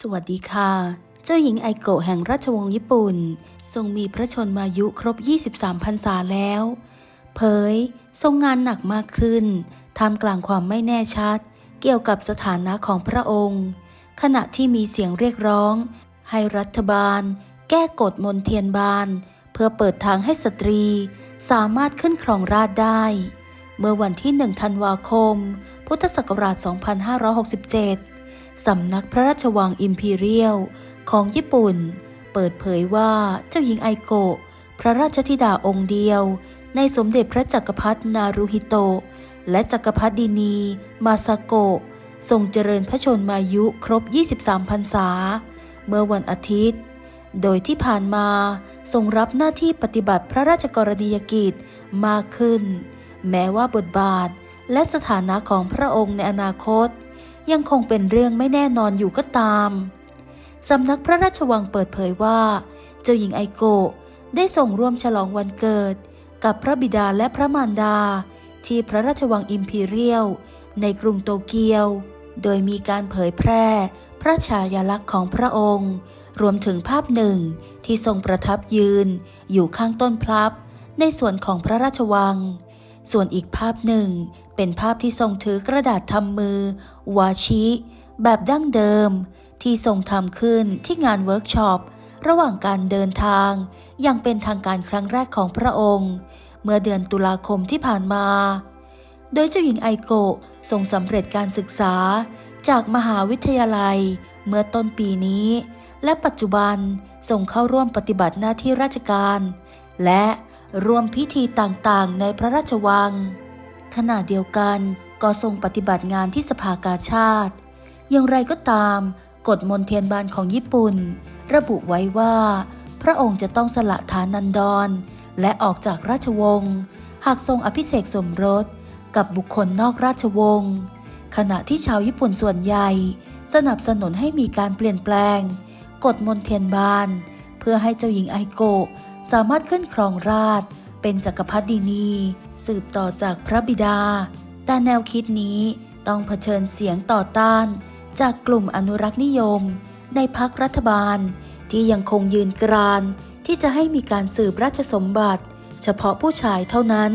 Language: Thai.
สวัสดีค่ะ เจ้าหญิงไอโกะแห่งราชวงศ์ญี่ปุ่น ทรงมีพระชนมายุครบ 23พรรษาแล้ว เผย ทรงงานหนักมากขึ้นท่ามกลางความไม่แน่ชัด เกี่ยวกับสถานะของพระองค์ ขณะที่มีเสียงเรียกร้อง ให้รัฐบาล แก้กฎมนเทียนบาน เพื่อเปิดทางให้สตรี สามารถขึ้นครองราชได้ เมื่อวันที่ 1 ธันวาคม พุทธศักราช 2567 สำนักพระราชวังอิมพีเรียลของญี่ปุ่น เปิดเผยว่าเจ้าหญิงไอโกะ พระราชธิดาองค์เดียว ในสมเด็จพระจักรพรรดินารุฮิโตะและจักรพรรดินี มาซาโกะทรงเจริญพระชนมายุครบ 23 พรรษา เมื่อวันอาทิตย์ โดยที่ผ่านมาทรงรับหน้าที่ปฏิบัติพระราชกรณียกิจมากขึ้น แม้ว่าบทบาทและสถานะของพระองค์ในอนาคต ยังคงเป็นเรื่องไม่แน่นอนอยู่ก็ตาม สำนักพระราชวังเปิดเผยว่า เจ้าหญิงไอโกะได้ส่งร่วมฉลองวันเกิด กับพระบิดาและพระมารดา ที่พระราชวังอิมพีเรียล ในกรุงโตเกียว โดยมีการเผยแพร่พระฉายาลักษณ์ของพระองค์ รวมถึงภาพหนึ่งที่ทรงประทับยืน อยู่ข้างต้นพลับ ในส่วนของพระราชวัง ส่วนอีกภาพหนึ่ง เป็นภาพที่ทรงถือกระดาษทำมือ วาชิ แบบดั้งเดิม ที่ทรงทำขึ้นที่งานเวิร์กช็อประหว่างการเดินทาง อย่างเป็นทางการครั้งแรกของพระองค์ เมื่อเดือนตุลาคมที่ผ่านมา โดยเจ้าหญิงไอโกะทรงสำเร็จการศึกษาจากมหาวิทยาลัย เมื่อต้นปีนี้ และปัจจุบันทรงเข้าร่วมปฏิบัติหน้าที่ราชการ และ รวมพิธีต่างๆ ในพระราชวัง ขณะเดียวกันก็ทรงปฏิบัติงานที่สภากาชาติ อย่างไรก็ตาม กฎมนเทียนบานของญี่ปุ่น ระบุไว้ว่า พระองค์จะต้องสละฐานันดร และออกจากราชวงศ์ หากทรงอภิเษกสมรสกับบุคคลนอกราชวงศ์ ขณะที่ชาวญี่ปุ่นส่วนใหญ่ สนับสนุนให้มีการเปลี่ยนแปลง กฎมนเทียนบาน เพื่อให้เจ้าหญิงไอโกะ สามารถขึ้นครองราชเป็นจักรพรรดินีสืบต่อจากพระบิดา แต่แนวคิดนี้ต้องเผชิญเสียงต่อต้าน จากกลุ่มอนุรักษ์นิยม ในพักรัฐบาล ที่ยังคงยืนกรานที่จะให้มีการสืบราชสมบัติ เฉพาะผู้ชายเท่านั้น